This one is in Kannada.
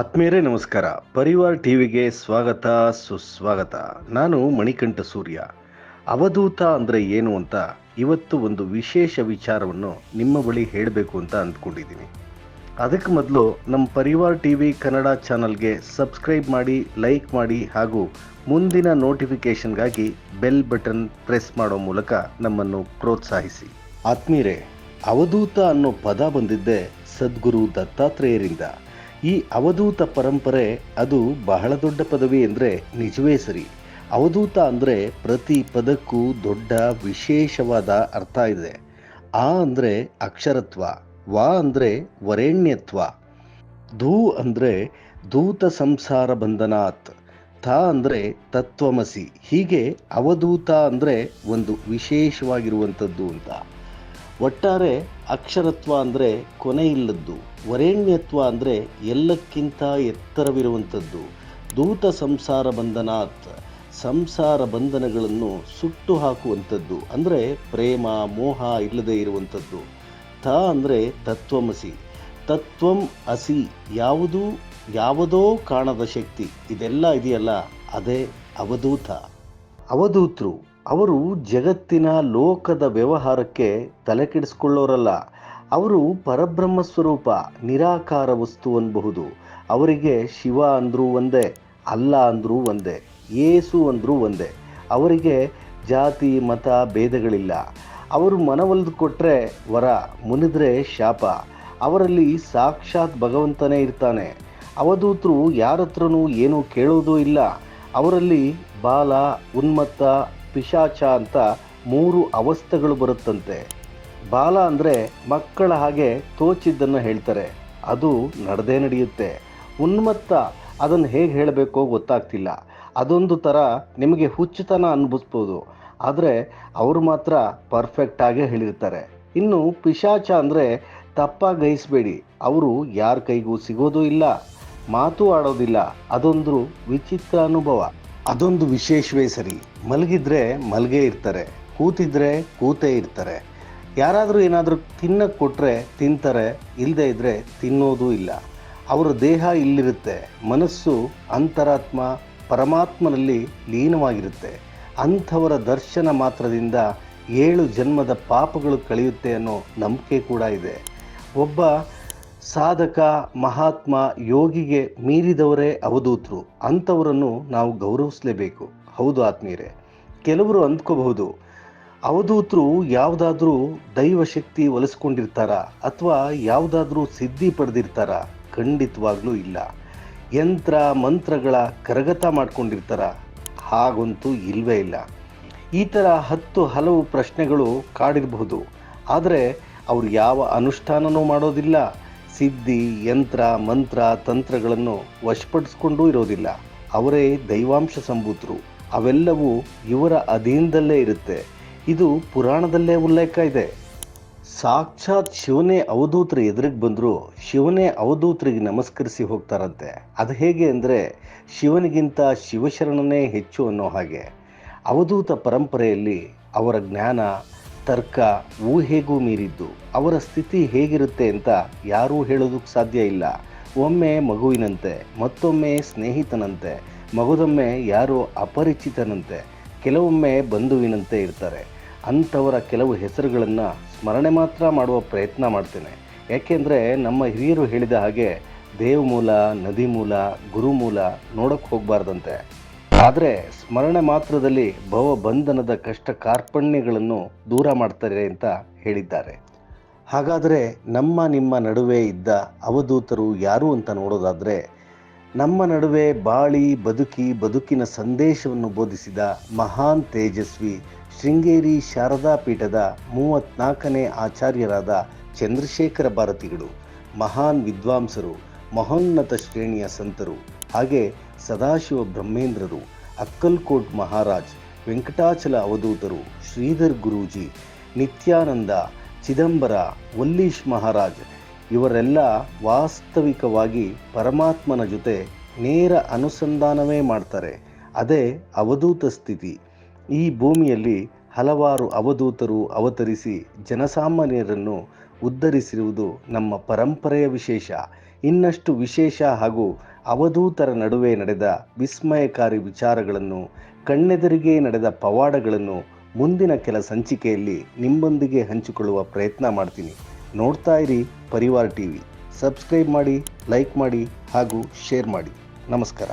ಆತ್ಮೀಯರೇ ನಮಸ್ಕಾರ. ಪರಿವಾರ್ ಟಿವಿಗೆ ಸ್ವಾಗತ, ಸುಸ್ವಾಗತ. ನಾನು ಮಣಿಕಂಠ ಸೂರ್ಯ. ಅವಧೂತ ಅಂದರೆ ಏನು ಅಂತ ಇವತ್ತು ಒಂದು ವಿಶೇಷ ವಿಚಾರವನ್ನು ನಿಮ್ಮ ಬಳಿ ಹೇಳಬೇಕು ಅಂತ ಅಂದ್ಕೊಂಡಿದ್ದೀನಿ. ಅದಕ್ಕೆ ಮೊದಲು ನಮ್ಮ ಪರಿವಾರ್ ಟಿವಿ ಕನ್ನಡ ಚಾನಲ್ಗೆ ಸಬ್ಸ್ಕ್ರೈಬ್ ಮಾಡಿ, ಲೈಕ್ ಮಾಡಿ ಹಾಗೂ ಮುಂದಿನ ನೋಟಿಫಿಕೇಷನ್ಗಾಗಿ ಬೆಲ್ ಬಟನ್ ಪ್ರೆಸ್ ಮಾಡೋ ಮೂಲಕ ನಮ್ಮನ್ನು ಪ್ರೋತ್ಸಾಹಿಸಿ. ಆತ್ಮೀಯರೇ, ಅವಧೂತ ಅನ್ನೋ ಪದ ಬಂದಿದ್ದೆ ಸದ್ಗುರು ದತ್ತಾತ್ರೇಯರಿಂದ. ಈ ಅವಧೂತ ಪರಂಪರೆ ಅದು ಬಹಳ ದೊಡ್ಡ ಪದವಿ ಅಂದರೆ ನಿಜವೇ ಸರಿ. ಅವಧೂತ ಅಂದರೆ ಪ್ರತಿ ಪದಕ್ಕೂ ದೊಡ್ಡ ವಿಶೇಷವಾದ ಅರ್ಥ ಇದೆ. ಆ ಅಂದರೆ ಅಕ್ಷರತ್ವ, ವಾ ಅಂದರೆ ವರೇಣ್ಯತ್ವ, ಧೂ ಅಂದರೆ ದೂತ ಸಂಸಾರ ಬಂಧನಾತ್, ಥ ಅಂದರೆ ತತ್ವಮಸಿ. ಹೀಗೆ ಅವಧೂತ ಅಂದರೆ ಒಂದು ವಿಶೇಷವಾಗಿರುವಂಥದ್ದು ಅಂತ. ಒಟ್ಟಾರೆ ಅಕ್ಷರತ್ವ ಅಂದರೆ ಕೊನೆಯಿಲ್ಲದ್ದು ವರೇಣ್ಯತ್ವ ಅಂದರೆ ಎಲ್ಲಕ್ಕಿಂತ ಎತ್ತರವಿರುವಂಥದ್ದು. ದೂತ ಸಂಸಾರ ಬಂಧನಾತ್, ಸಂಸಾರ ಬಂಧನಗಳನ್ನು ಸುಟ್ಟು ಹಾಕುವಂಥದ್ದು ಅಂದರೆ ಪ್ರೇಮ, ಮೋಹ ಇಲ್ಲದೆ ಇರುವಂಥದ್ದು. ತ ಅಂದರೆ ತತ್ವಮಸಿ. ತತ್ವಂ ಅಸಿ, ಯಾವುದೂ, ಯಾವುದೋ ಕಾಣದ ಶಕ್ತಿ, ಇದೆಲ್ಲ ಇದೆಯಲ್ಲ, ಅದೇ ಅವಧೂತ. ಅವಧೂತರು ಅವರು ಜಗತ್ತಿನ ಲೋಕದ ವ್ಯವಹಾರಕ್ಕೆ ತಲೆ ಕೆಡಿಸ್ಕೊಳ್ಳೋರಲ್ಲ ಅವರು ಪರಬ್ರಹ್ಮ ಸ್ವರೂಪ, ನಿರಾಕಾರ ವಸ್ತು ಅನ್ಬಹುದು. ಅವರಿಗೆ ಶಿವ ಅಂದರೂ ಒಂದೇ, ಅಲ್ಲ ಅಂದರೂ ಒಂದೇ, ಏಸು ಅಂದರೂ ಒಂದೇ. ಅವರಿಗೆ ಜಾತಿ, ಮತ ಭೇದಗಳಿಲ್ಲ. ಅವರು ಮನವೊಲಿದು ಕೊಟ್ಟರೆ ವರ, ಮುನಿದ್ರೆ ಶಾಪ. ಅವರಲ್ಲಿ ಸಾಕ್ಷಾತ್ ಭಗವಂತನೇ ಇರ್ತಾನೆ. ಅವಧೂತರು ಯಾರತ್ರನೂ ಏನೂ ಕೇಳೋದೂ ಇಲ್ಲ. ಅವರಲ್ಲಿ ಬಾಲ, ಉನ್ಮತ್ತ ಪಿಶಾಚ ಅಂತ ಮೂರು ಅವಸ್ಥೆಗಳು ಬರುತ್ತಂತೆ. ಬಾಲ ಅಂದರೆ ಮಕ್ಕಳ ಹಾಗೆ ತೋಚಿದ್ದನ್ನು ಹೇಳ್ತಾರೆ. ಅದು ನಡೆದೇ ನಡೆಯುತ್ತೆ. ಉನ್ಮತ್ತ ಅದನ್ನು ಹೇಗೆ ಹೇಳಬೇಕೋ ಗೊತ್ತಾಗ್ತಿಲ್ಲ. ಅದೊಂದು ಥರ ನಿಮಗೆ ಹುಚ್ಚುತನ ಅನ್ಬಿಸ್ಬೋದು ಆದರೆ ಅವರು ಮಾತ್ರ ಪರ್ಫೆಕ್ಟಾಗೇ ಹೇಳಿರ್ತಾರೆ. ಇನ್ನು ಪಿಶಾಚ ಅಂದರೆ ತಪ್ಪಾಗಿ ಗಹಿಸಬೇಡಿ ಅವರು ಯಾರ ಕೈಗೂ ಸಿಗೋದೂ ಇಲ್ಲ. ಮಾತು ಆಡೋದಿಲ್ಲ. ಅದೊಂದು ವಿಚಿತ್ರ ಅನುಭವ. ಅದೊಂದು ವಿಶೇಷವೇ ಸರಿ. ಮಲಗಿದ್ರೆ ಮಲಗೆ ಇರ್ತಾರೆ, ಕೂತಿದ್ರೆ ಕೂತೇ ಇರ್ತಾರೆ. ಯಾರಾದರೂ ಏನಾದರೂ ತಿನ್ನಕ್ಕೆ ಕೊಟ್ಟರೆ ತಿಂತಾರೆ ಇಲ್ಲದೆ ಇದ್ದರೆ ತಿನ್ನೋದೂ ಇಲ್ಲ. ಅವರ ದೇಹ ಇಲ್ಲಿರುತ್ತೆ. ಮನಸ್ಸು ಅಂತರಾತ್ಮ, ಪರಮಾತ್ಮನಲ್ಲಿ ಲೀನವಾಗಿರುತ್ತೆ. ಅಂಥವರ ದರ್ಶನ ಮಾತ್ರದಿಂದ ಏಳು ಜನ್ಮದ ಪಾಪಗಳು ಕಳೆಯುತ್ತೆ ಅನ್ನೋ ನಂಬಿಕೆ ಕೂಡ ಇದೆ. ಒಬ್ಬ ಸಾಧಕ, ಮಹಾತ್ಮ, ಯೋಗಿಗೆ ಮೀರಿದವರೇ ಅವಧೂತರು. ಅಂಥವರನ್ನು ನಾವು ಗೌರವಿಸಲೇಬೇಕು. ಹೌದು ಆತ್ಮೀಯರೇ, ಕೆಲವರು ಅಂದ್ಕೋಬಹುದು, ಅವಧೂತರು ಯಾವುದಾದ್ರೂ ದೈವಶಕ್ತಿ ಒಲಿಸ್ಕೊಂಡಿರ್ತಾರ ಅಥವಾ ಯಾವುದಾದ್ರೂ ಸಿದ್ಧಿ ಪಡೆದಿರ್ತಾರ? ಖಂಡಿತವಾಗ್ಲೂ ಇಲ್ಲ. ಯಂತ್ರ, ಮಂತ್ರಗಳ ಕರಗತ ಮಾಡ್ಕೊಂಡಿರ್ತಾರ? ಹಾಗಂತೂ ಇಲ್ವೇ ಇಲ್ಲ. ಈ ಥರ ಹತ್ತು ಹಲವು ಪ್ರಶ್ನೆಗಳು ಕಾಡಿರಬಹುದು. ಆದರೆ ಅವರು ಯಾವ ಅನುಷ್ಠಾನನೂ ಮಾಡೋದಿಲ್ಲ. ಸಿದ್ಧಿ, ಯಂತ್ರ, ಮಂತ್ರ, ತಂತ್ರಗಳನ್ನು ವಶಪಡಿಸ್ಕೊಂಡೂ ಇರೋದಿಲ್ಲ. ಅವರೇ ದೈವಾಂಶ ಸಂಭೂತರು. ಅವೆಲ್ಲವೂ ಇವರ ಅಧೀನದಲ್ಲೇ ಇರುತ್ತೆ. ಇದು ಪುರಾಣದಲ್ಲೇ ಉಲ್ಲೇಖ ಇದೆ. ಸಾಕ್ಷಾತ್ ಶಿವನೇ ಅವಧೂತರು ಎದುರಿಗೆ ಬಂದರೂ ಶಿವನೇ ಅವಧೂತರಿಗೆ ನಮಸ್ಕರಿಸಿ ಹೋಗ್ತಾರಂತೆ. ಅದು ಹೇಗೆ ಅಂದರೆ ಶಿವನಿಗಿಂತ ಶಿವಶರಣನೇ ಹೆಚ್ಚು ಅನ್ನೋ ಹಾಗೆ. ಅವಧೂತ ಪರಂಪರೆಯಲ್ಲಿ ಅವರ ಜ್ಞಾನ ತರ್ಕ ಊಹೆಗೂ ಮೀರಿದ್ದು, ಅವರ ಸ್ಥಿತಿ ಹೇಗಿರುತ್ತೆ ಅಂತ ಯಾರೂ ಹೇಳೋದಕ್ಕೆ ಸಾಧ್ಯ ಇಲ್ಲ. ಒಮ್ಮೆ ಮಗುವಿನಂತೆ, ಮತ್ತೊಮ್ಮೆ ಸ್ನೇಹಿತನಂತೆ, ಮಗುದೊಮ್ಮೆ ಯಾರೋ ಅಪರಿಚಿತನಂತೆ, ಕೆಲವೊಮ್ಮೆ ಬಂಧುವಿನಂತೆ ಇರ್ತಾರೆ. ಅಂಥವರ ಕೆಲವು ಹೆಸರುಗಳನ್ನು ಸ್ಮರಣೆ ಮಾತ್ರ ಮಾಡುವ ಪ್ರಯತ್ನ ಮಾಡ್ತೇನೆ. ಯಾಕೆಂದರೆ ನಮ್ಮ ಹಿರಿಯರು ಹೇಳಿದ ಹಾಗೆ ದೇವಮೂಲ ನದಿ ಮೂಲ ಗುರುಮೂಲ ನೋಡೋಕ್ಕೆ ಹೋಗಬಾರ್ದಂತೆ. ಆದರೆ ಸ್ಮರಣೆ ಮಾತ್ರದಲ್ಲಿ ಭವಬಂಧನದ ಕಷ್ಟ ಕಾರ್ಪಣ್ಯಗಳನ್ನು ದೂರ ಮಾಡ್ತಾರೆ ಅಂತ ಹೇಳಿದ್ದಾರೆ. ಹಾಗಾದರೆ ನಮ್ಮ ನಿಮ್ಮ ನಡುವೆ ಇದ್ದ ಅವಧೂತರು ಯಾರು ಅಂತ ನೋಡೋದಾದರೆ, ನಮ್ಮ ನಡುವೆ ಬಾಳಿ, ಬದುಕಿ, ಬದುಕಿನ ಸಂದೇಶವನ್ನು ಬೋಧಿಸಿದ ಮಹಾನ್ ತೇಜಸ್ವಿ ಶೃಂಗೇರಿ ಶಾರದಾ ಪೀಠದ ಮೂವತ್ನಾಲ್ಕನೇ ಆಚಾರ್ಯರಾದ ಚಂದ್ರಶೇಖರ ಭಾರತಿಗಳು, ಮಹಾನ್ ವಿದ್ವಾಂಸರು, ಮಹೋನ್ನತ ಶ್ರೇಣಿಯ ಸಂತರು ಹಾಗೆ ಸದಾಶಿವ ಬ್ರಹ್ಮೇಂದ್ರರು, ಅಕ್ಕಲ್ಕೋಟ್ ಮಹಾರಾಜ್, ವೆಂಕಟಾಚಲ ಅವಧೂತರು, ಶ್ರೀಧರ್ ಗುರೂಜಿ, ನಿತ್ಯಾನಂದ, ಚಿದಂಬರ, ವಲ್ಲೀಶ್ ಮಹಾರಾಜ್ ಇವರೆಲ್ಲ ವಾಸ್ತವಿಕವಾಗಿ ಪರಮಾತ್ಮನ ಜೊತೆ ನೇರ ಅನುಸಂಧಾನವೇ ಮಾಡ್ತಾರೆ. ಅದೇ ಅವಧೂತ ಸ್ಥಿತಿ. ಈ ಭೂಮಿಯಲ್ಲಿ ಹಲವಾರು ಅವಧೂತರು ಅವತರಿಸಿ ಜನಸಾಮಾನ್ಯರನ್ನು ಉದ್ಧರಿಸಿರುವುದು ನಮ್ಮ ಪರಂಪರೆಯ ವಿಶೇಷ. ಇನ್ನಷ್ಟು ವಿಶೇಷ ಹಾಗೂ ಅವಧೂತರ ನಡುವೆ ನಡೆದ ವಿಸ್ಮಯಕಾರಿ ವಿಚಾರಗಳನ್ನು, ಕಣ್ಣೆದುರಿಗೆ ನಡೆದ ಪವಾಡಗಳನ್ನು ಮುಂದಿನ ಕೆಲ ಸಂಚಿಕೆಯಲ್ಲಿ ನಿಮ್ಮೊಂದಿಗೆ ಹಂಚಿಕೊಳ್ಳುವ ಪ್ರಯತ್ನ ಮಾಡ್ತೀನಿ. ನೋಡ್ತಾ ಇರಿ ಪರಿವಾರ ಟಿ ವಿ ಸಬ್ಸ್ಕ್ರೈಬ್ ಮಾಡಿ, ಲೈಕ್ ಮಾಡಿ ಹಾಗೂ ಶೇರ್ ಮಾಡಿ. ನಮಸ್ಕಾರ.